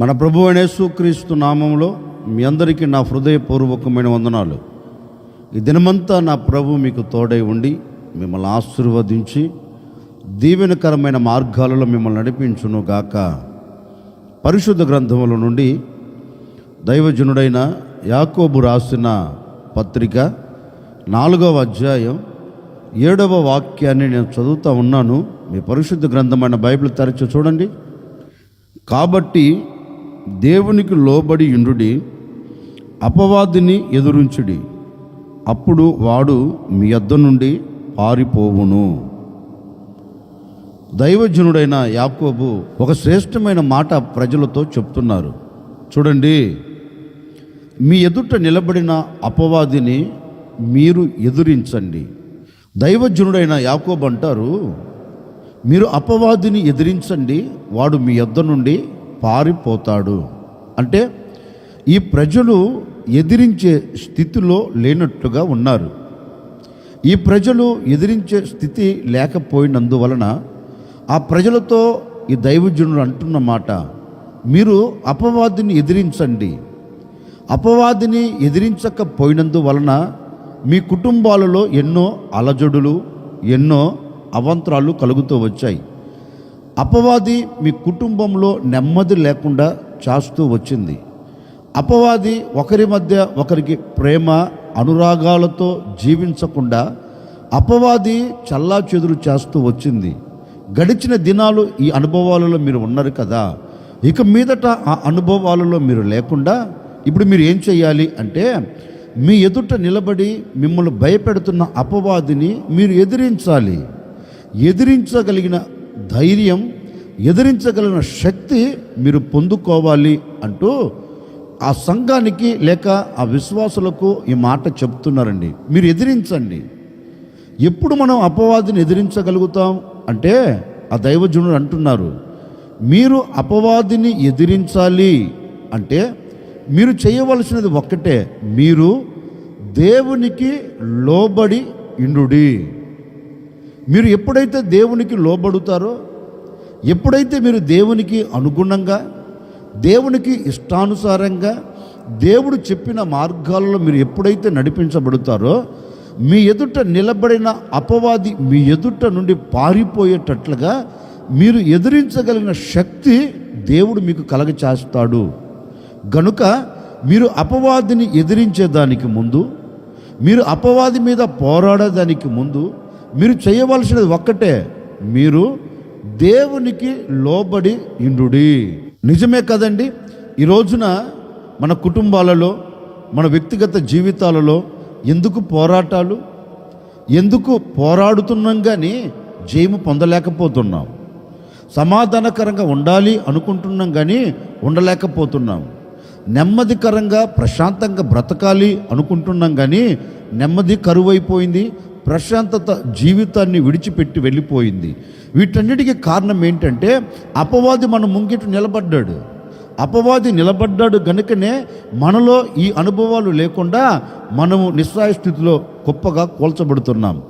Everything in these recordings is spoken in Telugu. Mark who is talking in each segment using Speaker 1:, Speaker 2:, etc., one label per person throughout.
Speaker 1: మన ప్రభు అనేసు క్రీస్తు నామంలో మీ అందరికీ నా హృదయపూర్వకమైన వందనాలు. ఈ దినమంతా నా ప్రభు మీకు తోడై ఉండి మిమ్మల్ని ఆశీర్వదించి దీవెనకరమైన మార్గాలలో మిమ్మల్ని నడిపించును గాక. పరిశుద్ధ గ్రంథముల నుండి దైవజనుడైన యాకోబు రాసిన పత్రిక నాలుగవ అధ్యాయం ఏడవ వాక్యాన్ని నేను చదువుతూ ఉన్నాను. మీ పరిశుద్ధ గ్రంథమైన బైబిల్ తరచు చూడండి. కాబట్టి దేవునికి లోబడి ఇండుడి అపవాదిని ఎదురుంచుడి. అప్పుడు వాడు మీ యొద్ద నుండి పారిపోవును. దైవజనుడైన యాకోబు ఒక శ్రేష్టమైన మాట ప్రజలతో చెప్తున్నారు. చూడండి మీ ఎదుట నిలబడిన అపవాదిని మీరు ఎదురించండి. దైవజనుడైన యాకోబు అంటారు మీరు అపవాదిని ఎదిరించండి వాడు మీ యొద్ద నుండి పారిపోతాడు. అంటే ఈ ప్రజలు ఎదిరించే స్థితిలో లేనట్టుగా ఉన్నారు. ఈ ప్రజలు ఎదిరించే స్థితి లేకపోయినందువలన ఆ ప్రజలతో ఈ దైవజనుడు అంటున్న మాట మీరు అపవాదిని ఎదిరించండి. అపవాదిని ఎదిరించకపోయినందువలన మీ కుటుంబాలలో ఎన్నో అలజడులు ఎన్నో అవంతరాలు కలుగుతూ వచ్చాయి. అపవాది మీ కుటుంబంలో నెమ్మది లేకుండా చేస్తూ వచ్చింది. అపవాది ఒకరి మధ్య ఒకరికి ప్రేమ అనురాగాలతో జీవించకుండా అపవాది చల్లా చెదురు చేస్తూ వచ్చింది. గడిచిన దినాలు ఈ అనుభవాలలో మీరు ఉన్నారు కదా. ఇక మీదట ఆ అనుభవాలలో మీరు లేకుండా ఇప్పుడు మీరు ఏం చేయాలి అంటే మీ ఎదుట నిలబడి మిమ్మల్ని భయపెడుతున్న అపవాదిని మీరు ఎదిరించాలి. ఎదిరించగలిగిన ధైర్యం ఎదిరించగలిగిన శక్తి మీరు పొందుకోవాలి అంటూ ఆ సంఘానికి లేక ఆ విశ్వాసులకు ఈ మాట చెప్తున్నారండి. మీరు ఎదిరించండి. ఎప్పుడు మనం అపవాదిని ఎదిరించగలుగుతాం అంటే ఆ దైవజనుడు అంటున్నారు మీరు అపవాదిని ఎదిరించాలి అంటే మీరు చేయవలసినది ఒక్కటే మీరు దేవునికి లోబడి ఇండుడి మీరు ఎప్పుడైతే దేవునికి లోబడుతారో ఎప్పుడైతే మీరు దేవునికి అనుగుణంగా దేవునికి ఇష్టానుసారంగా దేవుడు చెప్పిన మార్గాలలో మీరు ఎప్పుడైతే నడిపించబడతారో మీ ఎదుట నిలబడిన అపవాది మీ ఎదుట నుండి పారిపోయేటట్లుగా మీరు ఎదిరించగలిగిన శక్తి దేవుడు మీకు కలగచేస్తాడు. గనుక మీరు అపవాదిని ఎదిరించేదానికి ముందు మీరు అపవాది మీద పోరాడేదానికి ముందు మీరు చేయవలసినది ఒక్కటే మీరు దేవునికి లోబడి ఇండుడి నిజమే కదండి? ఈ రోజున మన కుటుంబాలలో మన వ్యక్తిగత జీవితాలలో ఎందుకు పోరాటాలు? ఎందుకు పోరాడుతున్నాం కానీ జయము పొందలేకపోతున్నాం? సమాధానకరంగా ఉండాలి అనుకుంటున్నాం కానీ ఉండలేకపోతున్నాం. నెమ్మదికరంగా ప్రశాంతంగా బ్రతకాలి అనుకుంటున్నాం కానీ నెమ్మది కరువైపోయింది ప్రశాంతత జీవితాన్ని విడిచిపెట్టి వెళ్ళిపోయింది. వీటన్నిటికీ కారణం ఏంటంటే అపవాది మన ముంగిట నిలబడ్డాడు. అపవాది నిలబడ్డాడు గనుకనే మనలో ఈ అనుభవాలు లేకుండా మనము నిస్సాయ స్థితిలో గొప్పగా కూల్చబడుతున్నాం.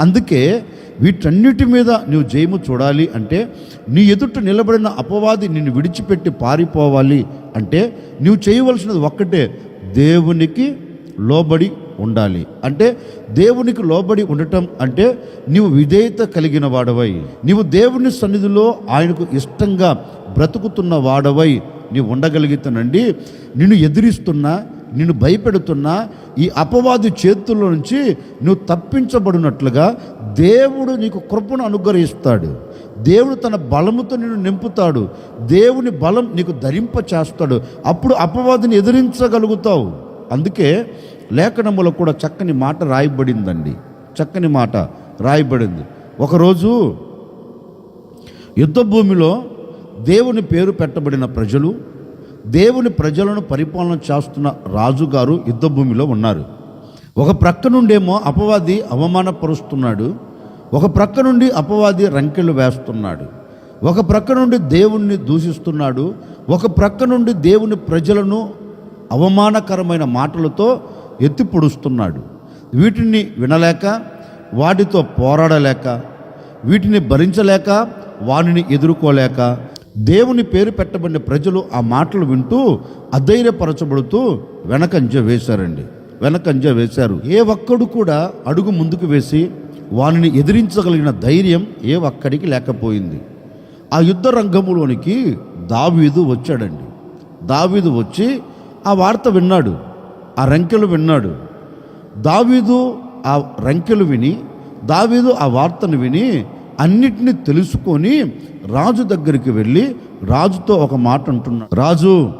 Speaker 1: అందుకే వీటన్నిటి మీద నువ్వు జయము చూడాలి అంటే నీ ఎదుట నిలబడిన అపవాది నిన్ను విడిచిపెట్టి పారిపోవాలి అంటే నువ్వు చేయవలసినది ఒక్కటే దేవునికి లోబడి ఉండాలి. అంటే దేవునికి లోబడి ఉండటం అంటే నీవు విధేయత కలిగిన వాడవై. నీవు దేవుని సన్నిధిలో ఆయనకు ఇష్టంగా బ్రతుకుతున్న వాడవై. నీవు ఉండగలుగుతానండి. నిన్ను ఎదిరిస్తున్నా నిన్ను భయపెడుతున్నా ఈ అపవాది చేతుల్లో నుంచి నువ్వు తప్పించబడినట్లుగా దేవుడు నీకు కృపను అనుగ్రహిస్తాడు. దేవుడు తన బలముతో నిన్ను నింపుతాడు. దేవుని బలం నీకు ధరింప చేస్తాడు అప్పుడు అపవాదిని ఎదిరించగలుగుతావు. అందుకే లేఖనములో కూడా చక్కని మాట రాయబడిందండి. చక్కని మాట రాయబడింది. ఒకరోజు యుద్ధ భూమిలో దేవుని పేరు పెట్టబడిన ప్రజలు దేవుని ప్రజలను పరిపాలన చేస్తున్న రాజుగారు యుద్ధ భూమిలో ఉన్నారు. ఒక ప్రక్క నుండేమో అపవాది అవమానపరుస్తున్నాడు. ఒక ప్రక్క నుండి అపవాది రంకెలు వేస్తున్నాడు. ఒక ప్రక్క నుండి దేవుణ్ణి దూషిస్తున్నాడు. ఒక ప్రక్క నుండి దేవుని ప్రజలను అవమానకరమైన మాటలతో ఎత్తి పొడుస్తున్నాడు. వీటిని వినలేక వాటితో పోరాడలేక వీటిని భరించలేక వానిని ఎదుర్కోలేక దేవుని పేరు పెట్టబడిన ప్రజలు ఆ మాటలు వింటూ అధైర్యపరచబడుతూ వెనకంజ వేశారండి. వెనకంజ వేశారు. ఏ ఒక్కడు కూడా అడుగు ముందుకు వేసి వానిని ఎదిరించగలిగిన ధైర్యం ఏ ఒక్కడికి లేకపోయింది. ఆ యుద్ధ రంగంలోనికి దావీదు వచ్చాడండి. దావీదు వచ్చి ఆ వార్త విన్నాడు. ఆ రంకెలు విన్నాడు. దావీదు ఆ రంకెలు విని దావీదు ఆ వార్తను విని అన్నిటినీ తెలుసుకొని రాజు దగ్గరికి వెళ్ళి రాజుతో ఒక మాట అంటున్నాడు రాజు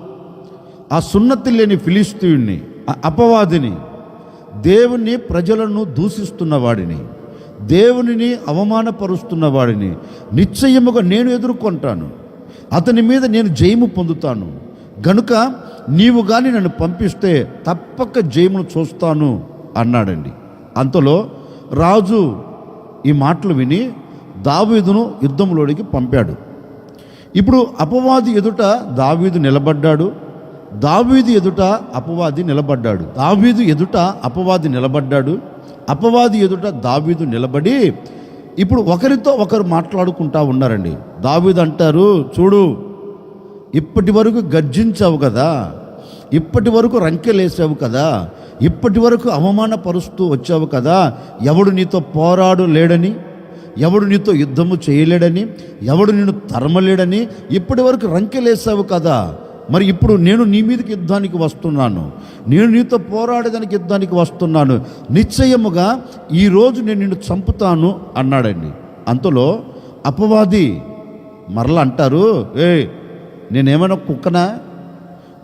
Speaker 1: ఆ సున్నతి లేని ఫిలిస్తీయుణ్ణి ఆ అపవాదిని దేవుని ప్రజలను దూషిస్తున్న వాడిని దేవునిని అవమానపరుస్తున్న వాడిని నిశ్చయముగా నేను ఎదుర్కొంటాను. అతని మీద నేను జయము పొందుతాను. గనుక నీవు కానీ నన్ను పంపిస్తే తప్పక జయమును చూస్తాను అన్నాడండి. అంతలో రాజు ఈ మాటలు విని దావీదును యుద్ధంలోనికి పంపాడు. ఇప్పుడు అపవాది ఎదుట దావీదు నిలబడ్డాడు. దావీదు ఎదుట అపవాది నిలబడ్డాడు. దావీదు ఎదుట అపవాది నిలబడ్డాడు. అపవాది ఎదుట దావీదు నిలబడి ఇప్పుడు ఒకరితో ఒకరు మాట్లాడుకుంటా ఉన్నారండి. దావీదు అంటారు చూడు ఇప్పటి వరకు గర్జించావు కదా. ఇప్పటి వరకు రంకెలేసావు కదా. ఇప్పటి వరకు అవమానపరుస్తూ వచ్చావు కదా. ఎవడు నీతో పోరాడు లేడని ఎవడు నీతో యుద్ధము చేయలేడని ఎవడు నిన్ను తరమలేడని ఇప్పటి వరకు రంకెలేసావు కదా. మరి ఇప్పుడు నేను నీ మీదకి యుద్ధానికి వస్తున్నాను. నేను నీతో పోరాడేదానికి యుద్ధానికి వస్తున్నాను. నిశ్చయముగా ఈరోజు నేను నిన్ను చంపుతాను అన్నాడండి. అంతలో అపవాది మరలా అంటారు ఏ నేనేమైనా కుక్కనా?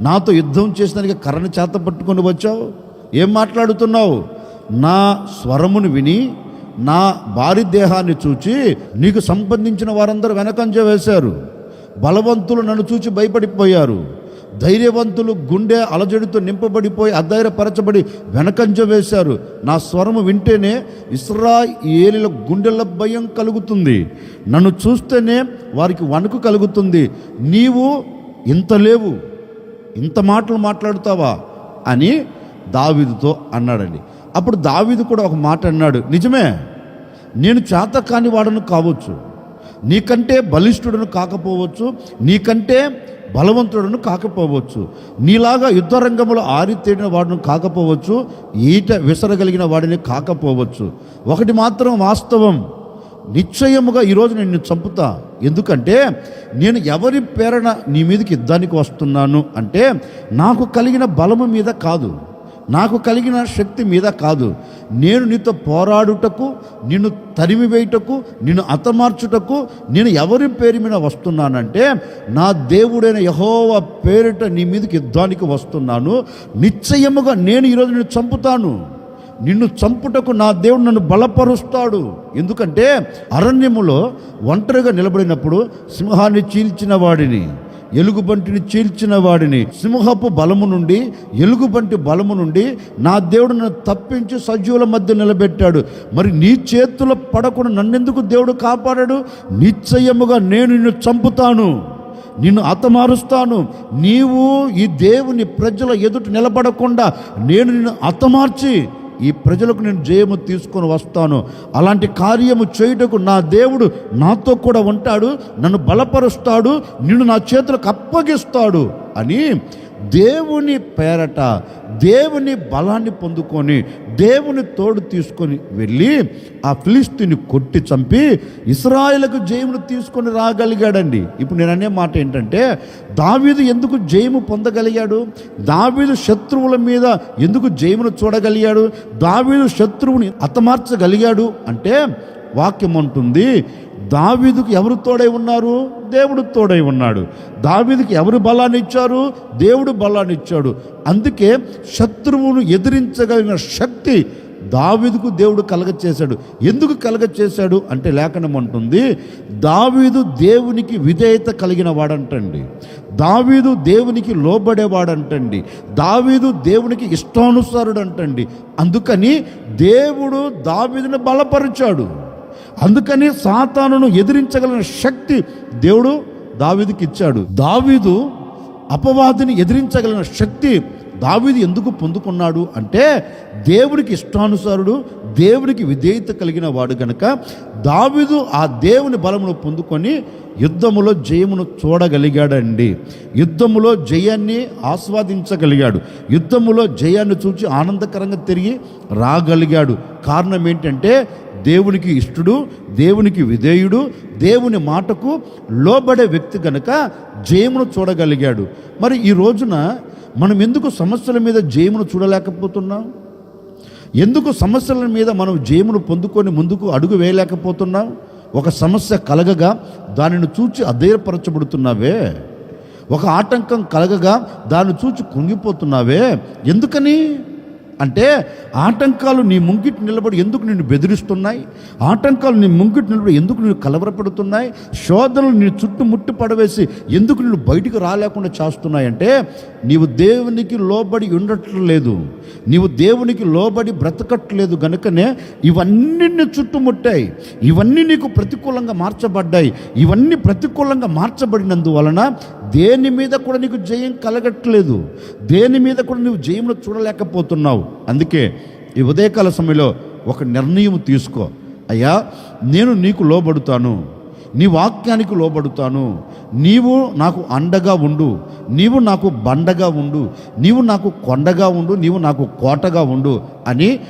Speaker 1: నాతో యుద్ధం చేసినానికి కర్రను చేత పట్టుకొని వచ్చావు? ఏం మాట్లాడుతున్నావు? నా స్వరమును విని నా భారీ దేహాన్ని చూచి నీకు సంబంధించిన వారందరూ వెనకంజ వేశారు. బలవంతులు నన్ను చూచి భయపడిపోయారు. ధైర్యవంతులు గుండె అలజడితో నింపబడిపోయి అధైర్యపరచబడి వెనకంజ వేశారు. నా స్వరము వింటేనే ఇస్రాయేలీల గుండెల భయం కలుగుతుంది. నన్ను చూస్తేనే వారికి వణుకు కలుగుతుంది. నీవు ఇంత లేవు. ఇంత మాటలు మాట్లాడుతావా? అని దావీదుతో అన్నాడండి. అప్పుడు దావీదు కూడా ఒక మాట అన్నాడు. నిజమే నేను చేత కాని వాడను కావచ్చు. నీకంటే బలిష్ఠుడను కాకపోవచ్చు. నీకంటే బలవంతుడను కాకపోవచ్చు. నీలాగా యుద్ధ రంగంలో ఆరితేడిన వాడును కాకపోవచ్చు. ఈట విసరగలిగిన వాడిని కాకపోవచ్చు. ఒకటి మాత్రం వాస్తవం. నిశ్చయముగా ఈరోజు నేను చంపుతా. ఎందుకంటే నేను ఎవరి పేరన నీ మీదకి యుద్ధానికి వస్తున్నాను అంటే నాకు కలిగిన బలము మీద కాదు. నాకు కలిగిన శక్తి మీద కాదు. నేను నీతో పోరాడుటకు నిన్ను తరిమి వేయుటకు నిన్ను అతమార్చుటకు నేను ఎవరి పేరు మీద వస్తున్నానంటే నా దేవుడైన యహోవ పేరిట నీ మీదకి యుద్ధానికి వస్తున్నాను. నిశ్చయముగా నేను ఈరోజు నిన్ను చంపుతాను. నిన్ను చంపుటకు నా దేవుడు నన్ను బలపరుస్తాడు. ఎందుకంటే అరణ్యములో ఒంటరిగా నిలబడినప్పుడు సింహాన్ని చీల్చిన వాడిని. ఎలుగుబంటిని చీల్చిన వాడిని సింహపు బలము నుండి ఎలుగుబంటి బలము నుండి నా దేవుడు నన్ను తప్పించి సజీవుల మధ్య నిలబెట్టాడు. మరి నీ చేతుల పడకుండా నన్నెందుకు దేవుడు కాపాడాడు? నిశ్చయముగా నేను నిన్ను చంపుతాను. నిన్ను అతమారుస్తాను నీవు ఈ దేవుని ప్రజల ఎదుట నిలబడకుండా నేను నిన్ను అతమార్చి ఈ ప్రజలకు నేను జయము తీసుకొని వస్తాను. అలాంటి కార్యము చేయుటకు నా దేవుడు నాతో కూడా ఉంటాడు నన్ను బలపరుస్తాడు నిన్ను నా చేతులకు అప్పగిస్తాడు అని దేవుని పేరట దేవుని బలాన్ని పొందుకొని దేవుని తోడు తీసుకొని వెళ్ళి ఆ ఫిలిస్తీని కొట్టి చంపి ఇస్రాయలకు జయమును తీసుకొని రాగలిగాడండి. ఇప్పుడు నేను అనే మాట ఏంటంటే దావీదు ఎందుకు జయము పొందగలిగాడు? దావీదు శత్రువుల మీద ఎందుకు జయమును చూడగలిగాడు? దావీదు శత్రువుని హతమార్చగలిగాడు అంటే వాక్యం అంటుంది దావీదుకు ఎవరు తోడై ఉన్నారు? దేవుడు తోడై ఉన్నాడు. దావీదుకి ఎవరు బలాన్ని ఇచ్చారు? దేవుడు బలాన్ని ఇచ్చాడు. అందుకే శత్రువును ఎదిరించగలిగిన శక్తి దావీదుకు దేవుడు కలగచేశాడు ఎందుకు కలగచేశాడు అంటే లేఖనం అంటుంది దావీదు దేవునికి విధేయత కలిగిన వాడంటండి. దావీదు దేవునికి లోబడేవాడంటండి. దావీదు దేవునికి ఇష్టానుసారుడు అంటండి అందుకని దేవుడు దావీదును బలపరిచాడు. అందుకని సాతానును ఎదిరించగలిగిన శక్తి దేవుడు దావీదుకి ఇచ్చాడు. దావీదు అపవాదిని ఎదిరించగలిగిన శక్తి దావీదు ఎందుకు పొందుకున్నాడు అంటే దేవుడికి ఇష్టానుసారుడు దేవుడికి విధేయత కలిగిన వాడు గనక దావీదు ఆ దేవుని బలమును పొందుకొని యుద్ధములో జయమును చూడగలిగాడండి. యుద్ధములో జయాన్ని ఆస్వాదించగలిగాడు. యుద్ధములో జయాన్ని చూచి ఆనందకరంగా తిరిగి రాగలిగాడు. కారణం ఏంటంటే దేవునికి ఇష్టడు దేవునికి విధేయుడు దేవుని మాటకు లోబడే వ్యక్తి కనుక జయమును చూడగలిగాడు. మరి ఈ రోజున మనం ఎందుకు సమస్యల మీద జయమును చూడలేకపోతున్నాం? ఎందుకు సమస్యల మీద మనం జయమును పొందుకొని ముందుకు అడుగు వేయలేకపోతున్నాం? ఒక సమస్య కలగగా దానిని చూచి అధైర్యపరచబడుతున్నావే? ఒక ఆటంకం కలగగా దాన్ని చూచి కుంగిపోతున్నావే? ఎందుకని? అంటే ఆటంకాలు నీ ముంగిటి నిలబడి ఎందుకు నిన్ను బెదిరిస్తున్నాయి? ఆటంకాలు నీ ముంగిటి నిలబడి ఎందుకు నిన్ను కలవరపెడుతున్నాయి? శోధనలు నీ చుట్టుముట్టి పడవేసి ఎందుకు నిన్ను బయటికి రాలేకుండా చేస్తున్నాయంటే నీవు దేవునికి లోబడి ఉండట్లేదు నీవు దేవునికి లోబడి బ్రతకట్లేదు గనుకనే ఇవన్నీ చుట్టుముట్టాయి ఇవన్నీ నీకు ప్రతికూలంగా మార్చబడ్డాయి. ఇవన్నీ ప్రతికూలంగా మార్చబడినందువలన దేని మీద కూడా నీకు జయం కలగట్లేదు. దేని మీద కూడా నువ్వు జయమును చూడలేకపోతున్నావు. అందుకే ఈ ఉదయకాల సమయంలో ఒక నిర్ణయం తీసుకో. అయ్యా నేను నీకు లోబడుతాను. నీ వాక్యానికి లోబడుతాను. నీవు నాకు అండగా ఉండు. నీవు నాకు బండగా ఉండు. నీవు నాకు కొండగా ఉండు. నీవు నాకు కోటగా ఉండు అని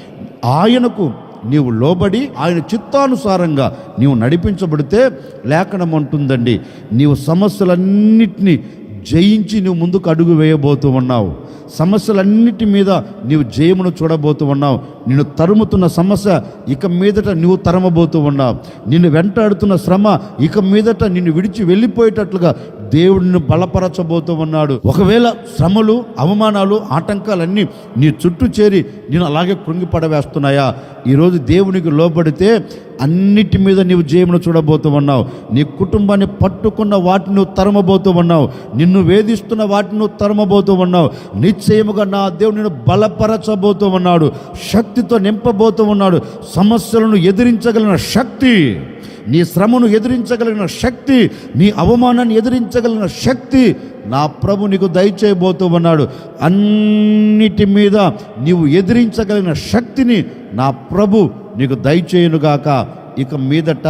Speaker 1: ఆయనకు నీవు లోబడి ఆయన చిత్తానుసారంగా నీవు నడిపించబడితే లేఖనం అంటుందండి. నీవు సమస్యలన్నిటినీ జయించి నువ్వు ముందుకు అడుగు వేయబోతూ ఉన్నావు. సమస్యలన్నిటి మీద నీవు జయమును చూడబోతూ ఉన్నావు. నిన్ను తరుముతున్న సమస్య ఇక మీదట నువ్వు తరమబోతూ ఉన్నావు. నిన్ను వెంటాడుతున్న శ్రమ ఇక మీదట నిన్ను విడిచి వెళ్ళిపోయేటట్లుగా దేవుడిని బలపరచబోతూ ఉన్నాడు. ఒకవేళ శ్రమలు అవమానాలు ఆటంకాలన్నీ నీ చుట్టూ చేరి నేను అలాగే కృంగిపడవేస్తున్నాయా? ఈరోజు దేవునికి లోబడితే అన్నిటి మీద నీవు జయమును చూడబోతూ ఉన్నావు. నీ కుటుంబాన్ని పట్టుకున్న వాటిని నువ్వు తరమబోతూ ఉన్నావు. నిన్ను వేధిస్తున్న వాటిని నువ్వు తరమబోతూ ఉన్నావు. నీ నిశ్చయముగా నా దేవుడు నిన్ను బలపరచబోతూ ఉన్నాడు శక్తితో నింపబోతూ ఉన్నాడు సమస్యలను ఎదిరించగలిగిన శక్తి నీ శ్రమను ఎదిరించగలిగిన శక్తి నీ అవమానాన్ని ఎదిరించగలిగిన శక్తి నా ప్రభు నీకు దయచేయబోతూ ఉన్నాడు అన్నిటి మీద నీవు ఎదిరించగలిగిన శక్తిని నా ప్రభు నీకు దయచేయునుగాక. ఇక మీదట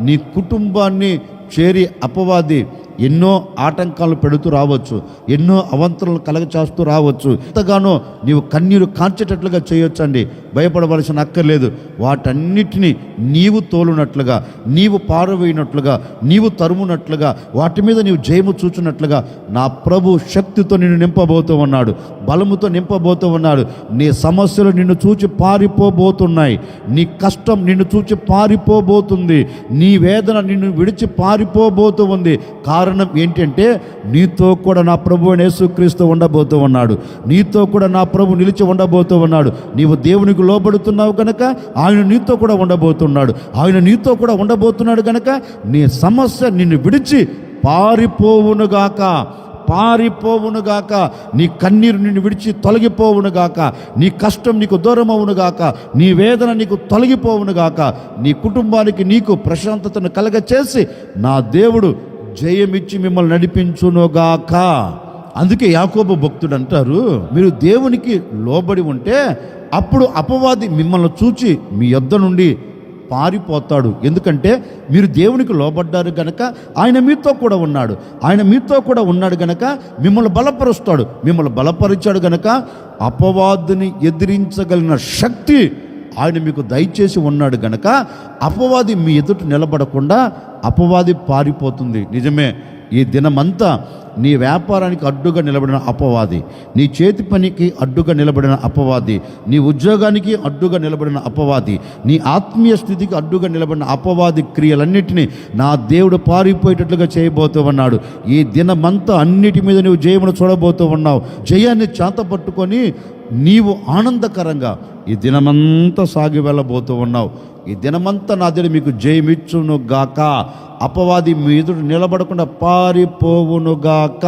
Speaker 1: నీ కుటుంబాన్ని చేరి అపవాది ఎన్నో ఆటంకాలు పెడుతూ రావచ్చు ఎన్నో అవంతరాలు కలగచేస్తూ రావచ్చు. ఎంతగానో నీవు కన్నీరు కాంచేటట్లుగా చేయొచ్చండి. భయపడవలసిన అక్కర్లేదు. వాటన్నిటినీ నీవు తోలునట్లుగా నీవు పారవేయినట్లుగా నీవు తరుమునట్లుగా వాటి మీద నీవు జయము చూచున్నట్లుగా నా ప్రభు శక్తితో నిన్ను నింపబోతూ ఉన్నాడు బలముతో నింపబోతూ ఉన్నాడు. నీ సమస్యలు నిన్ను చూచి పారిపోబోతున్నాయి. నీ కష్టం నిన్ను చూచి పారిపోబోతుంది. నీ వేదన నిన్ను విడిచి పారిపోబోతూ ఉంది. కారణం ఏంటంటే నీతో కూడా నా ప్రభు యేసుక్రీస్తు ఉండబోతూ ఉన్నాడు. నీతో కూడా నా ప్రభు నిలిచి ఉండబోతూ ఉన్నాడు. నీవు దేవునికి లోబడుతున్నావు కనుక ఆయన నీతో కూడా ఉండబోతున్నాడు. ఆయన నీతో కూడా ఉండబోతున్నాడు కనుక నీ సమస్య నిన్ను విడిచి పారిపోవునుగాక పారిపోవునుగాక నీ కన్నీరు నిన్ను విడిచి తొలగిపోవునుగాక నీ కష్టం నీకు దూరం అవునుగాక నీ వేదన నీకు తొలగిపోవునుగాక నీ కుటుంబానికి నీకు ప్రశాంతతను కలగచేసి నా దేవుడు జయమిచ్చి మిమ్మల్ని నడిపించునుగాక. అందుకే యాకోబు భక్తుడు అంటారు మీరు దేవునికి లోబడి ఉంటే అప్పుడు అపవాది మిమ్మల్ని చూచి మీ యొద్ద నుండి పారిపోతాడు. ఎందుకంటే మీరు దేవునికి లోబడ్డారు గనక ఆయన మీతో కూడా ఉన్నాడు. ఆయన మీతో కూడా ఉన్నాడు గనక మిమ్మల్ని బలపరుస్తాడు. మిమ్మల్ని బలపరిచాడు గనక అపవాదిని ఎదిరించగలిగిన శక్తి ఆయన మీకు దయచేసి ఉన్నాడు గనక అపవాది మీ ఎదుట నిలబడకుండా అపవాది పారిపోతుంది. నిజమే ఈ దినమంతా నీ వ్యాపారానికి అడ్డుగా నిలబడిన అపవాది నీ చేతి పనికి అడ్డుగా నిలబడిన అపవాది నీ ఉద్యోగానికి అడ్డుగా నిలబడిన అపవాది నీ ఆత్మీయ స్థితికి అడ్డుగా నిలబడిన అపవాది క్రియలన్నింటినీ నా దేవుడు పారిపోయేటట్లుగా చేయబోతూ ఉన్నాడు ఈ దినమంతా అన్నిటి మీద నువ్వు జయమును చూడబోతూ ఉన్నావు. జయాన్ని చేత పట్టుకొని నీవు ఆనందకరంగా ఈ దినమంతా సాగి వెళ్ళబోతూ ఉన్నావు. ఈ దినమంతా నా దేవుడు మీకు జయమిచ్చును గాక అపవాది మీ ఎదురు నిలబడకుండా పారిపోవునుగా. గాక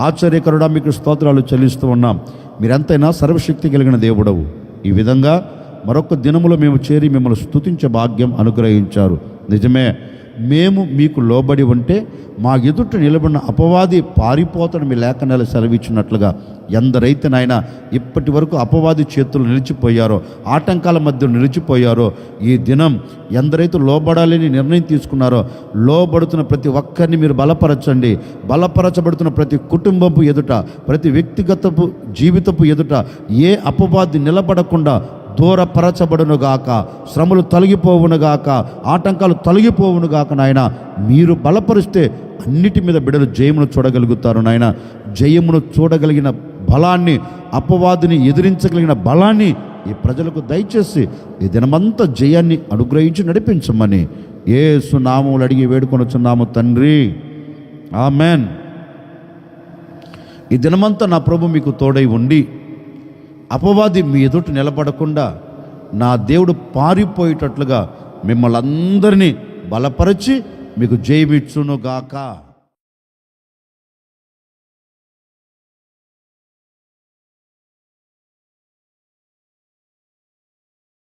Speaker 1: ఆశ్చర్యకరుడా మీకు స్తోత్రాలు చెల్లిస్తూ ఉన్నాం. మీరెంతైనా సర్వశక్తి కలిగిన దేవుడవు. ఈ విధంగా మరొక దినములో మేము చేరి మిమ్మల్ని స్తుతించే భాగ్యం అనుగ్రహించారు. నిజమే మేము మీకు లోబడి ఉంటే మా ఎదుట నిలబడిన అపవాది పారిపోతాడు మీ లేఖనాలు సెలవిచ్చినట్లుగా ఎందరైతే నాయన ఇప్పటి వరకు అపవాది చేతులు నిలిచిపోయారో ఆటంకాల మధ్య నిలిచిపోయారో ఈ దినం ఎందరైతే లోబడాలని నిర్ణయం తీసుకున్నారో లోబడుతున్న ప్రతి ఒక్కరిని మీరు బలపరచండి. బలపరచబడుతున్న ప్రతి కుటుంబపు ఎదుట ప్రతి వ్యక్తిగతపు జీవితపు ఎదుట ఏ అపవాది నిలబడకుండా దూరపరచబడునుగాక శ్రమలు తొలగిపోవునుగాక ఆటంకాలు తొలగిపోవునుగాక నాయన మీరు బలపరిస్తే అన్నిటి మీద బిడలు జయమును చూడగలుగుతారు నాయన. జయమును చూడగలిగిన బలాన్ని అపవాదిని ఎదిరించగలిగిన బలాన్ని ఈ ప్రజలకు దయచేసి ఈ దినమంతా జయాన్ని అనుగ్రహించి నడిపించమని ఏ సునామములు అడిగి వేడుకొనొచ్చున్నాము తండ్రి. ఆమెన్. ఈ దినమంతా నా ప్రభు మీకు తోడై ఉండి అపవాది మీ ఎదుట నిలబడకుండా నా దేవుడు పారిపోయేటట్లుగా మిమ్మల్ని అందరినీ బలపరిచి మీకు జయమిచ్చునుగాక.